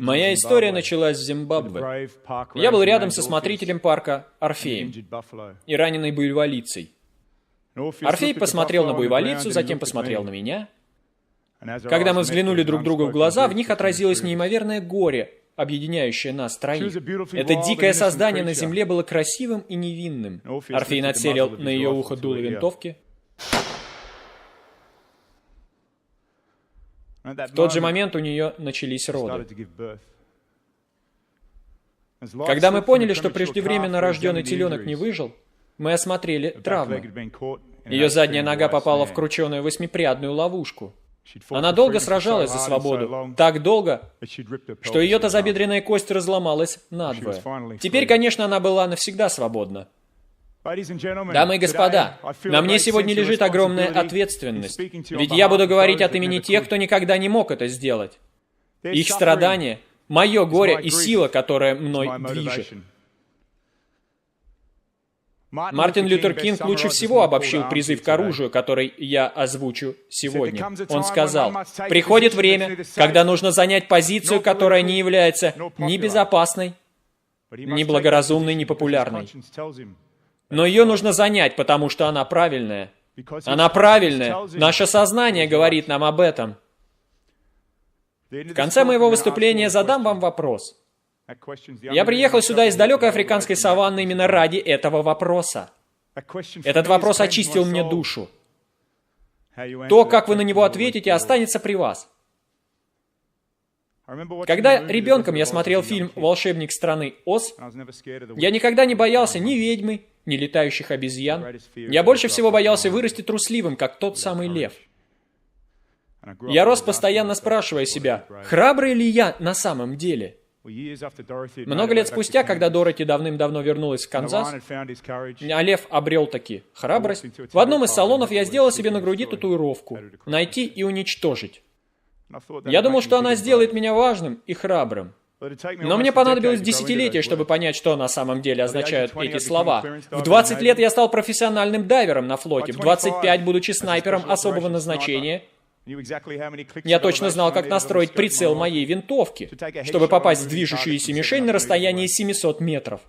Моя история началась в Зимбабве. Я был рядом со смотрителем парка Орфеем и раненой буйволицей. Орфей посмотрел на буйволицу, затем посмотрел на меня. Когда мы взглянули друг другу в глаза, в них отразилось неимоверное горе, объединяющее нас троих. Это дикое создание на земле было красивым и невинным. Орфей нацелил на ее ухо дуло винтовки. В тот же момент у нее начались роды. Когда мы поняли, что преждевременно рожденный теленок не выжил, мы осмотрели травмы. Ее задняя нога попала в крученую восьмипрядную ловушку. Она долго сражалась за свободу, так долго, что ее тазобедренная кость разломалась надвое. Теперь, конечно, она была навсегда свободна. Дамы и господа, на мне сегодня лежит огромная ответственность, ведь я буду говорить от имени тех, кто никогда не мог это сделать. Их страдания, мое горе и сила, которая мной движет. Мартин Лютер Кинг лучше всего обобщил призыв к оружию, который я озвучу сегодня. Он сказал, «Приходит время, когда нужно занять позицию, которая не является ни безопасной, ни благоразумной, ни популярной. Но ее нужно занять, потому что она правильная. Она правильная. Наше сознание говорит нам об этом. В конце моего выступления задам вам вопрос. Я приехал сюда из далекой африканской саванны именно ради этого вопроса. Этот вопрос очистил мне душу. То, как вы на него ответите, останется при вас. Когда ребенком я смотрел фильм «Волшебник страны Оз», я никогда не боялся ни ведьмы, ни летающих обезьян. Я больше всего боялся вырасти трусливым, как тот самый лев. Я рос постоянно спрашивая себя, храбрый ли я на самом деле? Много лет спустя, когда Дороти давным-давно вернулась в Канзас, а Лев обрел таки храбрость, в одном из салонов я сделал себе на груди татуировку «Найти и уничтожить». Я думал, что она сделает меня важным и храбрым. Но мне понадобилось десятилетие, чтобы понять, что на самом деле означают эти слова. В 20 лет я стал профессиональным дайвером на флоте, в 25, будучи снайпером особого назначения, я точно знал, как настроить прицел моей винтовки, чтобы попасть в движущуюся мишень на расстоянии 700 метров.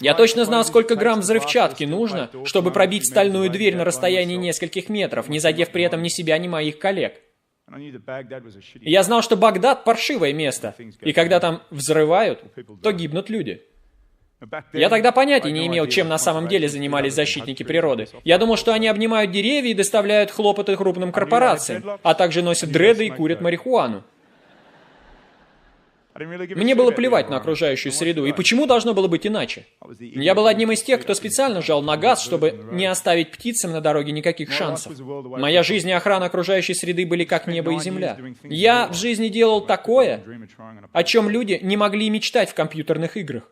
Я точно знал, сколько грамм взрывчатки нужно, чтобы пробить стальную дверь на расстоянии нескольких метров, не задев при этом ни себя, ни моих коллег. Я знал, что Багдад – паршивое место, и когда там взрывают, то гибнут люди. Я тогда понятия не имел, чем на самом деле занимались защитники природы. Я думал, что они обнимают деревья и доставляют хлопоты крупным корпорациям, а также носят дреды и курят марихуану. Мне было плевать на окружающую среду, и почему должно было быть иначе? Я был одним из тех, кто специально жал на газ, чтобы не оставить птицам на дороге никаких шансов. Моя жизнь и охрана окружающей среды были как небо и земля. Я в жизни делал такое, о чем люди не могли мечтать в компьютерных играх.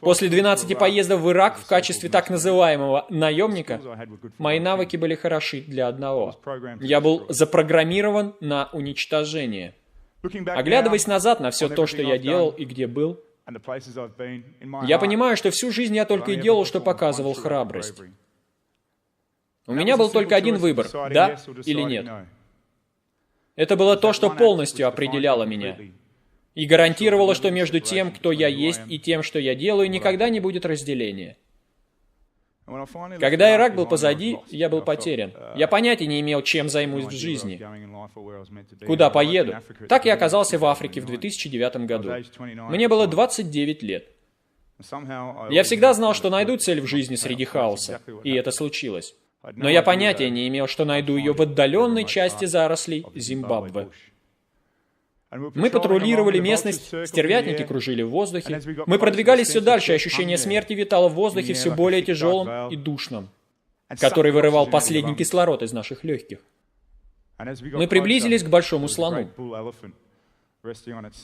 После 12 поездов в Ирак в качестве так называемого наемника, мои навыки были хороши для одного. Я был запрограммирован на уничтожение. Оглядываясь назад на все то, что я делал и где был, я понимаю, что всю жизнь я только и делал, что показывал храбрость. У меня был только один выбор, да или нет. Это было то, что полностью определяло меня и гарантировала, что между тем, кто я есть, и тем, что я делаю, никогда не будет разделения. Когда Ирак был позади, я был потерян. Я понятия не имел, чем займусь в жизни. Куда поеду? Так я оказался в Африке в 2009 году. Мне было 29 лет. Я всегда знал, что найду цель в жизни среди хаоса, и это случилось. Но я понятия не имел, что найду ее в отдаленной части зарослей Зимбабве. Мы патрулировали местность, стервятники кружили в воздухе. Мы продвигались все дальше, ощущение смерти витало в воздухе все более тяжелым и душным, который вырывал последний кислород из наших легких. Мы приблизились к большому слону.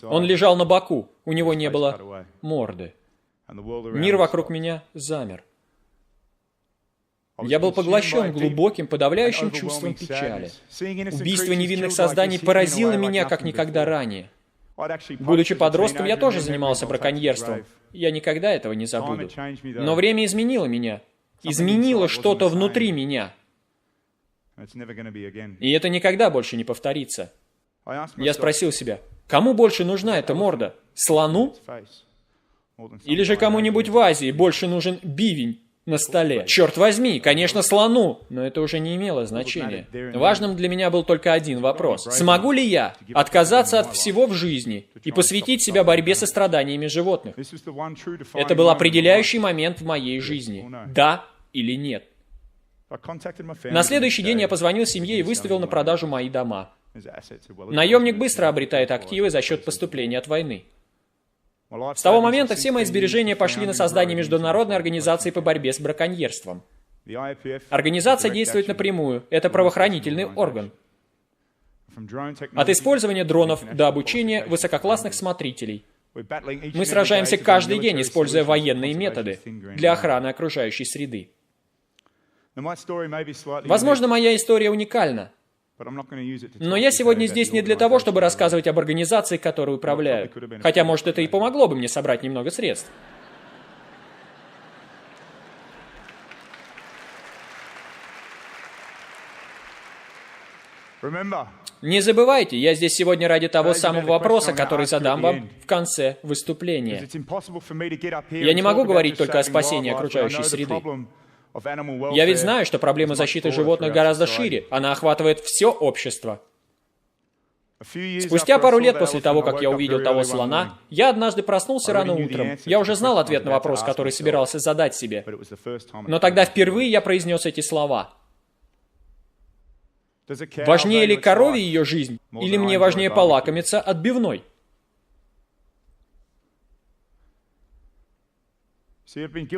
Он лежал на боку, у него не было морды. Мир вокруг меня замер. Я был поглощен глубоким, подавляющим чувством печали. Убийство невинных созданий поразило меня как никогда ранее. Будучи подростком, я тоже занимался браконьерством. Я никогда этого не забуду. Но время изменило меня. Изменило что-то внутри меня. И это никогда больше не повторится. Я спросил себя, кому больше нужна эта морда? Слону? Или же кому-нибудь в Азии больше нужен бивень на столе? Черт возьми, конечно, слону! Но это уже не имело значения. Важным для меня был только один вопрос. Смогу ли я отказаться от всего в жизни и посвятить себя борьбе со страданиями животных? Это был определяющий момент в моей жизни. Да или нет? На следующий день я позвонил семье и выставил на продажу мои дома. Наемник быстро обретает активы за счет поступления от войны. С того момента все мои сбережения пошли на создание международной организации по борьбе с браконьерством. Организация действует напрямую, это правоохранительный орган. От использования дронов до обучения высококлассных смотрителей. Мы сражаемся каждый день, используя военные методы для охраны окружающей среды. Возможно, моя история уникальна, но я сегодня здесь не для того, чтобы рассказывать об организации, которую управляю. Хотя, может, это и помогло бы мне собрать немного средств. Не забывайте, я здесь сегодня ради того самого вопроса, который задам вам в конце выступления. Я не могу говорить только о спасении окружающей среды. Я ведь знаю, что проблема защиты животных гораздо шире. Она охватывает все общество. Спустя пару лет после того, как я увидел того слона, я однажды проснулся рано утром. Я уже знал ответ на вопрос, который собирался задать себе. Но тогда впервые я произнес эти слова. Важнее ли корове ее жизнь, или мне важнее полакомиться отбивной?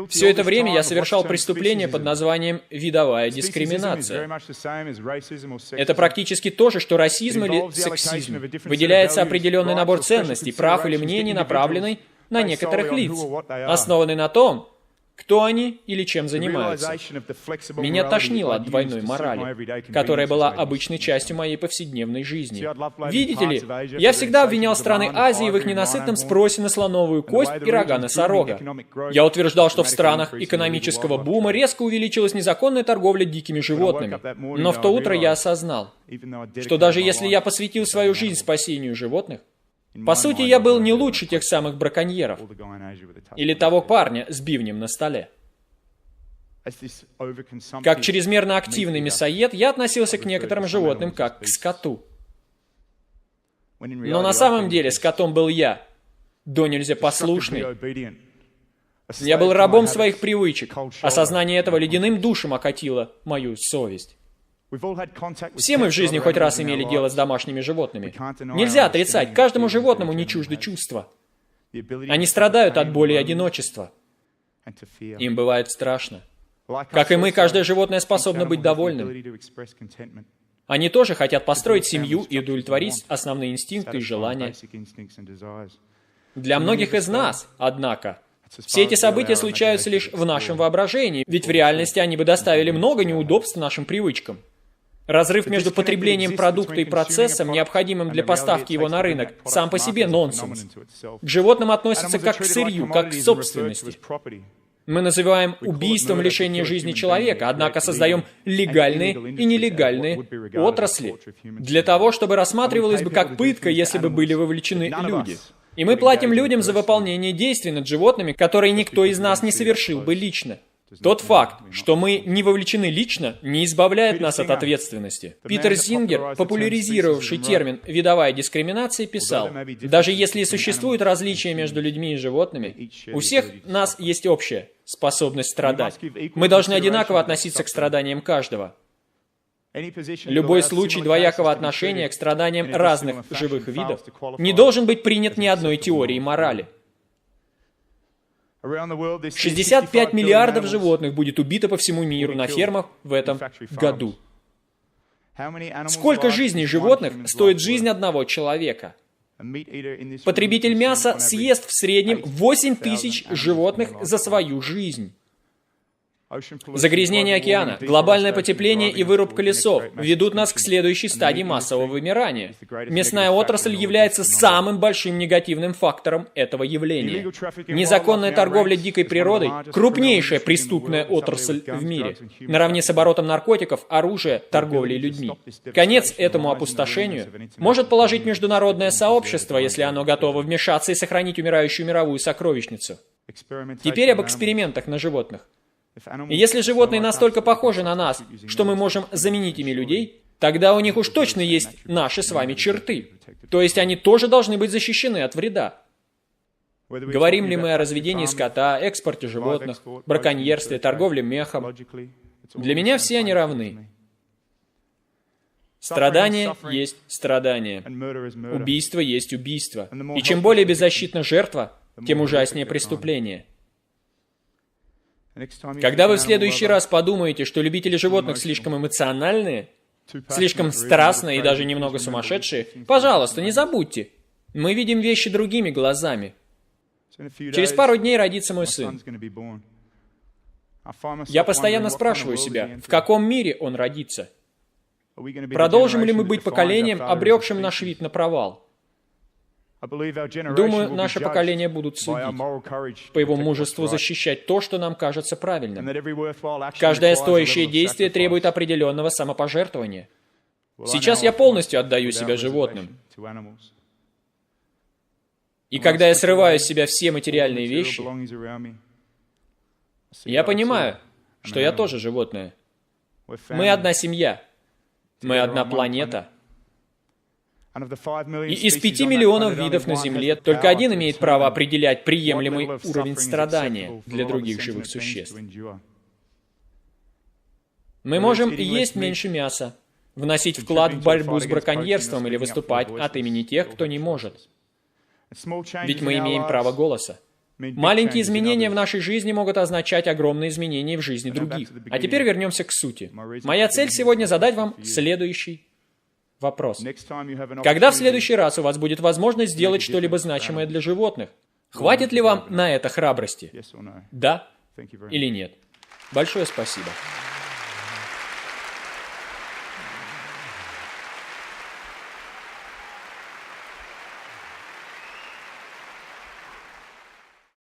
Все это время я совершал преступление под названием «видовая дискриминация». Это практически то же, что расизм или сексизм. Выделяется определенный набор ценностей, прав или мнений, направленный на некоторых лиц, основанный на том, кто они или чем занимаются. Меня тошнило от двойной морали, которая была обычной частью моей повседневной жизни. Видите ли, я всегда обвинял страны Азии в их ненасытном спросе на слоновую кость и рога носорога. Я утверждал, что в странах экономического бума резко увеличилась незаконная торговля дикими животными. Но в то утро я осознал, что даже если я посвятил свою жизнь спасению животных, по сути, я был не лучше тех самых браконьеров. Или того парня с бивнем на столе. Как чрезмерно активный мясоед, я относился к некоторым животным как к скоту. Но на самом деле скотом был я, до нельзя послушный. Я был рабом своих привычек. Осознание этого ледяным душем окатило мою совесть. Все мы в жизни хоть раз имели дело с домашними животными. Нельзя отрицать, каждому животному не чужды чувства. Они страдают от боли и одиночества. Им бывает страшно. Как и мы, каждое животное способно быть довольным. Они тоже хотят построить семью и удовлетворить основные инстинкты и желания. Для многих из нас, однако, все эти события случаются лишь в нашем воображении, ведь в реальности они бы доставили много неудобств нашим привычкам. Разрыв между потреблением продукта и процессом, необходимым для поставки его на рынок, сам по себе нонсенс. К животным относятся как к сырью, как к собственности. Мы называем убийством лишение жизни человека, однако создаем легальные и нелегальные отрасли для того, чтобы рассматривалось бы как пытка, если бы были вовлечены люди. И мы платим людям за выполнение действий над животными, которые никто из нас не совершил бы лично. Тот факт, что мы не вовлечены лично, не избавляет нас от ответственности. Питер Зингер, популяризировавший термин «видовая дискриминация», писал, «Даже если существуют различия между людьми и животными, у всех нас есть общее – способность страдать. Мы должны одинаково относиться к страданиям каждого. Любой случай двоякого отношения к страданиям разных живых видов не должен быть принят ни одной теорией морали – 65 миллиардов животных будет убито по всему миру на фермах в этом году. Сколько жизней животных стоит жизнь одного человека? Потребитель мяса съест в среднем 8 тысяч животных за свою жизнь. Загрязнение океана, глобальное потепление и вырубка лесов ведут нас к следующей стадии массового вымирания. Мясная отрасль является самым большим негативным фактором этого явления. Незаконная торговля дикой природой – крупнейшая преступная отрасль в мире, наравне с оборотом наркотиков, оружия, торговлей людьми. Конец этому опустошению может положить международное сообщество, если оно готово вмешаться и сохранить умирающую мировую сокровищницу. Теперь об экспериментах на животных. И если животные настолько похожи на нас, что мы можем заменить ими людей, тогда у них уж точно есть наши с вами черты. То есть они тоже должны быть защищены от вреда. Говорим ли мы о разведении скота, экспорте животных, браконьерстве, торговле мехом? Для меня все они равны. Страдание есть страдание. Убийство есть убийство. И чем более беззащитна жертва, тем ужаснее преступление. Когда вы в следующий раз подумаете, что любители животных слишком эмоциональные, слишком страстные и даже немного сумасшедшие, пожалуйста, не забудьте. Мы видим вещи другими глазами. Через пару дней родится мой сын. Я постоянно спрашиваю себя, в каком мире он родится? Продолжим ли мы быть поколением, обрекшим наш вид на провал? Думаю, наше поколение будут судить по его мужеству защищать то, что нам кажется правильным. Каждое стоящее действие требует определенного самопожертвования. Сейчас я полностью отдаю себя животным. И когда я срываю с себя все материальные вещи, я понимаю, что я тоже животное. Мы одна семья. Мы одна планета. Из пяти миллионов видов на Земле только один имеет право определять приемлемый уровень страдания для других живых существ. Мы можем есть меньше мяса, вносить вклад в борьбу с браконьерством или выступать от имени тех, кто не может. Ведь мы имеем право голоса. Маленькие изменения в нашей жизни могут означать огромные изменения в жизни других. А теперь вернемся к сути. Моя цель сегодня задать вам следующий вопрос. Когда в следующий раз у вас будет возможность сделать что-либо значимое для животных? Хватит ли вам на это храбрости? Да или нет? Большое спасибо.